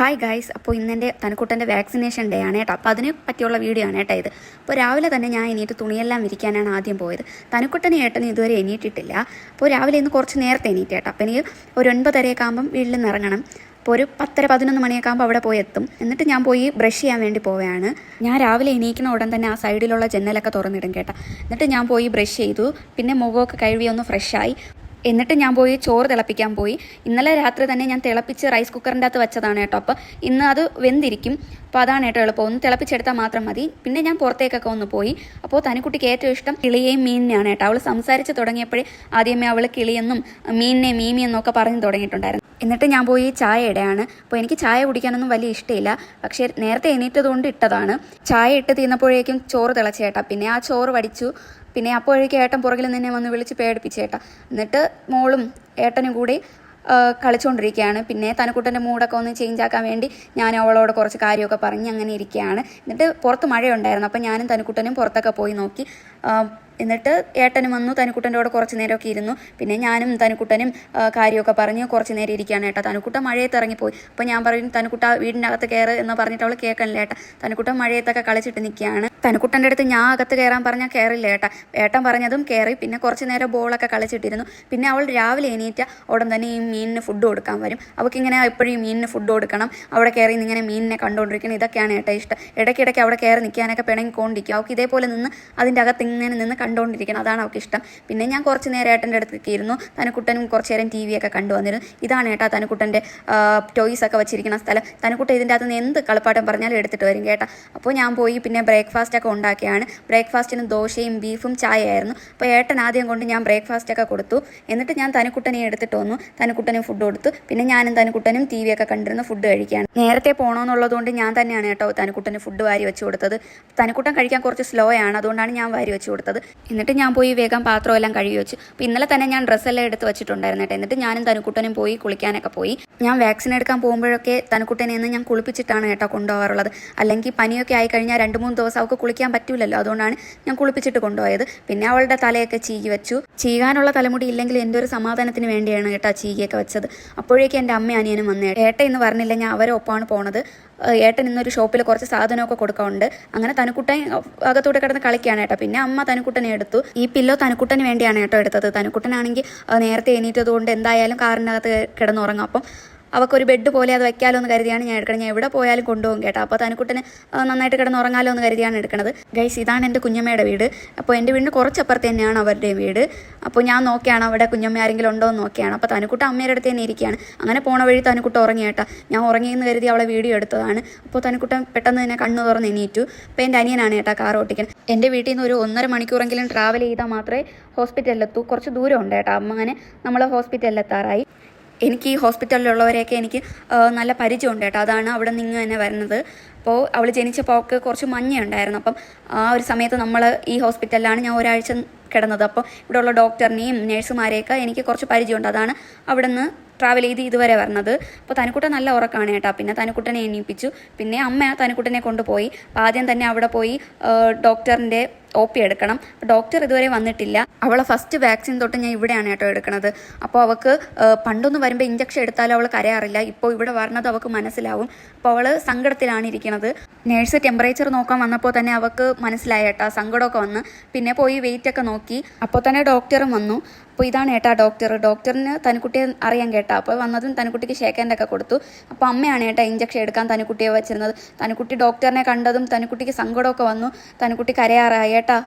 Hi guys അപ്പോൾ ഇന്നെന്റെ തനക്കുട്ടന്റെ vaccination day ആണ് കേട്ടോ. അപ്പോൾ അതിനെ പറ്റിയുള്ള വീഡിയോ ആണ് കേട്ടോ ഇത്. അപ്പോൾ രാവിലെ തന്നെ ഞാൻ എണീറ്റ് തുണിയെല്ലാം വിരിക്കാനാണ് ആദ്യം പോയത്. തനക്കുട്ടനെ ഏട്ടന് ഇതുവരെ എണീറ്റിട്ടില്ല. അപ്പോൾ രാവിലെ ഇന്ന് കുറച്ച് നേരത്തെ എണീറ്റ് കേട്ടോ. അപ്പോൾ എനിക്ക് ഒരു ഒൻപതരയൊക്കെ ആകുമ്പം വീട്ടിൽ നിന്ന് ഇറങ്ങണം. അപ്പോൾ ഒരു പത്തര പതിനൊന്ന് മണിയൊക്കെ ആകുമ്പോൾ അവിടെ പോയി എത്തും. എന്നിട്ട് ഞാൻ പോയി ബ്രഷ് ചെയ്യാൻ വേണ്ടി പോവുകയാണ്. ഞാൻ രാവിലെ എണീക്കുന്ന ഉടൻ തന്നെ ആ സൈഡിലുള്ള ജനലൊക്കെ തുറന്നിടും കേട്ടോ. എന്നിട്ട് ഞാൻ പോയി ബ്രഷ് ചെയ്തു. പിന്നെ മുഖമൊക്കെ കഴുകി ഒന്ന് ഫ്രഷായി എന്നിട്ട് ഞാൻ പോയി ചോറ് തിളപ്പിക്കാൻ പോയി. ഇന്നലെ രാത്രി തന്നെ ഞാൻ തിളപ്പിച്ച് റൈസ് കുക്കറിന്റെ അകത്ത് വെച്ചതാണ് കേട്ടോ. അപ്പോൾ ഇന്ന് അത് വെന്തിരിക്കും. അപ്പോൾ അതാണ് കേട്ടോ എളുപ്പം. ഒന്ന് തിളപ്പിച്ചെടുത്താൽ മാത്രം മതി. പിന്നെ ഞാൻ പുറത്തേക്കൊക്കെ ഒന്ന് പോയി. അപ്പോൾ തനിക്കുട്ടിക്ക് ഏറ്റവും ഇഷ്ടം കിളിയെയും മീനിനെയാണ് കേട്ടോ. അവൾ സംസാരിച്ച് തുടങ്ങിയപ്പോഴേ ആദ്യമേ അവൾ കിളിയെന്നും മീനിനെ മീമിയെന്നൊക്കെ പറഞ്ഞു തുടങ്ങിയിട്ടുണ്ടായിരുന്നു. എന്നിട്ട് ഞാൻ പോയി ചായ ഇടയാണ്. അപ്പോൾ എനിക്ക് ചായ കുടിക്കാനൊന്നും വലിയ ഇഷ്ടമില്ല. പക്ഷേ നേരത്തെ എണീറ്റത് കൊണ്ട് ഇട്ടതാണ്. ചായ ഇട്ട് തീർന്നപ്പോഴേക്കും ചോറ് തിളച്ചേട്ടാ പിന്നെ ആ ചോറ് വടിച്ചു. പിന്നെ അപ്പോഴേക്കും ഏട്ടൻ പുറകിൽ നിന്നെ വന്ന് വിളിച്ച് പേടിപ്പിച്ചേട്ടാ എന്നിട്ട് മോളും ഏട്ടനും കൂടി കളിച്ചുകൊണ്ടിരിക്കുകയാണ് പിന്നെ തനക്കുട്ടന്റെ മൂടൊക്കെ ഒന്ന് ചേഞ്ച് ആക്കാൻ വേണ്ടി ഞാൻ അവളോട് കുറച്ച് കാര്യമൊക്കെ പറഞ്ഞ് അങ്ങനെ ഇരിക്കുകയാണ്. എന്നിട്ട് പുറത്ത് മഴയുണ്ടായിരുന്നു. അപ്പം ഞാനും തനക്കുട്ടനും പുറത്തൊക്കെ പോയി നോക്കി. എന്നിട്ട് ഏട്ടനും വന്നു തനുക്കുട്ടന്റെ കൂടെ കുറച്ച് നേരമൊക്കെ ഇരുന്നു. പിന്നെ ഞാനും തനുക്കുട്ടനും കാര്യമൊക്കെ പറഞ്ഞ്. കുറച്ച് നേരം ഇരിക്കുകയാണ് ഏട്ടാ. തനുക്കുട്ടൻ മഴയത്ത് ഇറങ്ങിപ്പോയി. അപ്പോൾ ഞാൻ പറയും തനുക്കുട്ട വീടിന്റെ അകത്ത് കയറ് എന്ന് പറഞ്ഞിട്ട് അവൾ കേൾക്കണില്ല ഏട്ടാ. തനുക്കുട്ടൻ മഴയത്തൊക്കെ കളിച്ചിട്ട് നിൽക്കുകയാണ്. തനുക്കുട്ടന്റെ അടുത്ത് ഞാൻ അകത്ത് കയറാൻ പറഞ്ഞാൽ കയറില്ല ഏട്ടാ. ഏട്ടൻ പറഞ്ഞതും കയറി. പിന്നെ കുറച്ച് നേരം ബോളൊക്കെ കളിച്ചിട്ടിരുന്നു. പിന്നെ അവൾ രാവിലെ എണീറ്റ ഉടൻ തന്നെ ഈ മീനിന് ഫുഡ് കൊടുക്കാൻ വരും. അവൾക്ക് ഇങ്ങനെ എപ്പോഴും മീനിന് ഫുഡ് കൊടുക്കണം. അവിടെ കയറി ഇങ്ങനെ മീനിനെ കണ്ടുകൊണ്ടിരിക്കണം. ഇതൊക്കെയാണ് ഏട്ടാ ഇഷ്ടം. ഇടയ്ക്കിടയ്ക്ക് അവിടെ കയറി നിൽക്കാനൊക്കെ പിണങ്ങിക്കൊണ്ടിരിക്കും. അവൾക്ക് ഇതേപോലെ നിന്ന് അതിന്റെ അകത്ത് ഇങ്ങനെ നിന്ന് കണ്ടുകൊണ്ടിരിക്കണം അതാണ് അവൾക്ക് ഇഷ്ടം. പിന്നെ ഞാൻ കുറച്ച് നേരം ഏട്ടന്റെ അടുത്തേക്ക് ഇരുന്നു. തനക്കുട്ടനും കുറച്ച് നേരം ടി വിയൊക്കെ കണ്ടുവന്നിരുന്നു ഇതാണ് ഏട്ടാ തനക്കുട്ടന്റെ ടോയ്സ് ഒക്കെ വെച്ചിരിക്കുന്ന സ്ഥലം. തനക്കുട്ടൻ ഇതിന്റെ അകത്ത് നിന്ന് എന്ത് കളിപ്പാട്ടം പറഞ്ഞാലും എടുത്തിട്ട് വരും കേട്ടാ. അപ്പോൾ ഞാൻ പോയി പിന്നെ ബ്രേക്ക്ഫാസ്റ്റ് ഒക്കെ ഉണ്ടാക്കിയാണ്. ബ്രേക്ക്ഫാസ്റ്റിന് ദോശയും ബീഫും ചായയായിരുന്നു. അപ്പോൾ ഏട്ടൻ ആദ്യം കൊണ്ട് ഞാൻ ബ്രേക്ക്ഫാസ്റ്റ് ഒക്കെ കൊടുത്തു. എന്നിട്ട് ഞാൻ തനക്കുട്ടനെ എടുത്തിട്ട് വന്നു. തനക്കുട്ടനും ഫുഡ് കൊടുത്തു. പിന്നെ ഞാനും തനക്കുട്ടനും ടി വി ഒക്കെ കണ്ടിരുന്നു ഫുഡ് കഴിക്കുകയാണ് നേരത്തെ പോകണമെന്നുള്ളതുകൊണ്ട് ഞാൻ തന്നെയാണ് കേട്ടോ തനക്കുട്ടന് ഫുഡ് വാരി വെച്ച് കൊടുത്തത്. തനക്കുട്ടൻ കഴിക്കാൻ കുറച്ച് സ്ലോ ആണ്. അതുകൊണ്ടാണ് ഞാൻ വാരി വെച്ച് കൊടുത്തത്. എന്നിട്ട് ഞാൻ പോയി വേഗം പാത്രം എല്ലാം കഴുകി വെച്ചു. അപ്പോൾ ഇന്നലെ തന്നെ ഞാൻ ഡ്രസ്സെല്ലാം എടുത്ത് വെച്ചിട്ടുണ്ടായിരുന്നു കേട്ടോ. എന്നിട്ട് ഞാനും തനുക്കുട്ടനും പോയി കുളിക്കാനൊക്കെ പോയി. ഞാൻ വാക്സിൻ എടുക്കാൻ പോകുമ്പോഴൊക്കെ തനുക്കുട്ടനെ നിന്ന് ഞാൻ കുളിപ്പിച്ചിട്ടാണ് കേട്ടോ കൊണ്ടുപോകാറുള്ളത്. അല്ലെങ്കിൽ പനിയൊക്കെ ആയി കഴിഞ്ഞാൽ രണ്ട് മൂന്ന് ദിവസം അവൾക്ക് കുളിക്കാൻ പറ്റൂലല്ലോ. അതുകൊണ്ടാണ് ഞാൻ കുളിപ്പിച്ചിട്ട് കൊണ്ടുപോയത്. പിന്നെ അവളുടെ തലയൊക്കെ ചീകി വെച്ചു. ചീകാനുള്ള തലമുടി ഇല്ലെങ്കിൽ എന്റെ ഒരു സമാധാനത്തിന് വേണ്ടിയാണ് കേട്ടോ ചീകിയൊക്കെ വെച്ചത്. അപ്പോഴേക്കും എന്റെ അമ്മ അനിയനും വന്നേ ഏട്ട എന്ന് പറഞ്ഞില്ല ഞാൻ അവരെ ഒപ്പമാണ് പോണത്. ഏട്ടൻ ഇന്നൊരു ഷോപ്പിൽ കുറച്ച് സാധനമൊക്കെ കൊടുക്കാറുണ്ട് അങ്ങനെ തനുക്കുട്ടൻ അകത്തൂടെ കിടന്ന് കളിക്കുകയാണ് കേട്ടോ. പിന്നെ അമ്മ തനുക്കുട്ടനെ എടുത്തു. ഈ പില്ലോ തനുക്കുട്ടന് വേണ്ടിയാണ് കേട്ടോ എടുത്തത്. തനുക്കുട്ടനാണെങ്കിൽ നേരത്തെ എണീറ്റത് കൊണ്ട് എന്തായാലും കാറിനകത്ത് കിടന്നുറങ്ങും. അപ്പം അവൾക്കൊരു ബെഡ് പോലെ അത് വെക്കാലോ എന്ന് കരുതിയാണ് ഞാൻ എടുക്കുന്നത് ഞാൻ എവിടെ പോയാലും കൊണ്ടുപോകും കേട്ടോ. അപ്പോൾ തനിക്കുട്ടന് നന്നായിട്ട് കിടന്ന് ഉറങ്ങാലോ എന്ന് കരുതിയാണ് എടുക്കുന്നത് ഗൈസ് ഇതാണ് എന്റെ കുഞ്ഞമ്മയുടെ വീട്. അപ്പോൾ എന്റെ വീടിന് കുറച്ചപ്പുറത്ത് തന്നെയാണ് അവരുടെ വീട്. അപ്പോൾ ഞാൻ നോക്കിയാണ് അവിടെ കുഞ്ഞമ്മ ആരെങ്കിലും ഉണ്ടോ എന്ന് നോക്കിയാണ്. അപ്പോൾ തനിക്കുട്ട അമ്മയുടെ അടുത്ത് തന്നെ ഇരിക്കുകയാണ്. അങ്ങനെ പോണ വഴി തനിക്കുട്ട ഉറങ്ങി കേട്ടോ. ഞാൻ ഉറങ്ങിയെന്ന് കരുതി അവളെ വീഡിയോ എടുത്തതാണ്. അപ്പോൾ തനിക്കുട്ട പെട്ടെന്ന് തന്നെ കണ്ണു തുറന്ന് എണീറ്റു. അപ്പോൾ എന്റെ അനിയനാണ് കേട്ടോ കാർ ഓട്ടിക്കുന്നത് എന്റെ വീട്ടിൽ നിന്ന് ഒരു ഒന്നര മണിക്കൂറെങ്കിലും ട്രാവൽ ചെയ്താൽ മാത്രമേ ഹോസ്പിറ്റലിലെത്തൂ കുറച്ച് ദൂരം ഉണ്ട് കേട്ടോ. അമ്മ അങ്ങനെ നമ്മൾ ഹോസ്പിറ്റലിലെത്താറായി എനിക്ക് ഈ ഹോസ്പിറ്റലിലുള്ളവരെയൊക്കെ എനിക്ക് നല്ല പരിചയമുണ്ട് കേട്ടോ. അതാണ് അവിടെ നിന്ന് തന്നെ വരുന്നത്. അപ്പോൾ അവൾ ജനിച്ചപ്പോൾ അവൾക്ക് കുറച്ച് മഞ്ഞയുണ്ടായിരുന്നു. അപ്പം ആ ഒരു സമയത്ത് നമ്മൾ ഈ ഹോസ്പിറ്റലിലാണ് ഞാൻ ഒരാഴ്ച കിടന്നത്. അപ്പോൾ ഇവിടെയുള്ള ഡോക്ടറിനെയും നേഴ്സുമാരെയൊക്കെ എനിക്ക് കുറച്ച് പരിചയമുണ്ട്. അതാണ് അവിടെ ട്രാവൽ ചെയ്ത് ഇതുവരെ വരണത് അപ്പോൾ തനിക്കുട്ടൻ നല്ല ഉറക്കമാണ് കേട്ടോ. പിന്നെ തനിക്കുട്ടനെ എണീപ്പിച്ചു. പിന്നെ അമ്മ തനിക്കുട്ടനെ കൊണ്ടുപോയി. ആദ്യം തന്നെ അവിടെ പോയി ഡോക്ടറിന്റെ ഒ പി എടുക്കണം. ഡോക്ടർ ഇതുവരെ വന്നിട്ടില്ല. അവളെ ഫസ്റ്റ് വാക്സിൻ തൊട്ട് ഞാൻ ഇവിടെയാണ് കേട്ടോ എടുക്കണത്. അപ്പോൾ അവൾക്ക് പണ്ടൊന്ന് പണ്ടൊന്നും വരുമ്പോൾ ഇഞ്ചക്ഷൻ എടുത്താലും അവൾ കരയാറില്ല. ഇപ്പോൾ ഇവിടെ വരണത് അവൾക്ക് മനസ്സിലാവും. അപ്പോൾ അവൾ സങ്കടത്തിലാണ് ഇരിക്കുന്നത് നേഴ്സ് ടെമ്പറേച്ചർ നോക്കാൻ വന്നപ്പോൾ തന്നെ അവൾക്ക് മനസ്സിലായി കേട്ടോ സങ്കടമൊക്കെ വന്ന്. പിന്നെ പോയി വെയിറ്റ് ഒക്കെ നോക്കി. അപ്പോൾ തന്നെ ഡോക്ടറും വന്നു. അപ്പോൾ ഇതാണ് ഏട്ടാ ഡോക്ടർ ഡോക്ടറിന് തനിക്കുട്ടിയെ അറിയാൻ കേട്ടാ. അപ്പോൾ വന്നതും തനിക്കുട്ടിക്ക് ഷേക്കന്റെ ഒക്കെ കൊടുത്തു. അപ്പോൾ അമ്മയാണ് ഏട്ടാ ഇഞ്ചക്ഷൻ എടുക്കാൻ തനിക്കുട്ടിയെ വെച്ചിരുന്നത്. തനിക്കുട്ടി ഡോക്ടറിനെ കണ്ടതും തനിക്കുട്ടിക്ക് സങ്കടമൊക്കെ വന്നു. തനിക്കുട്ടി കരയാറായി. ഏട്ടാ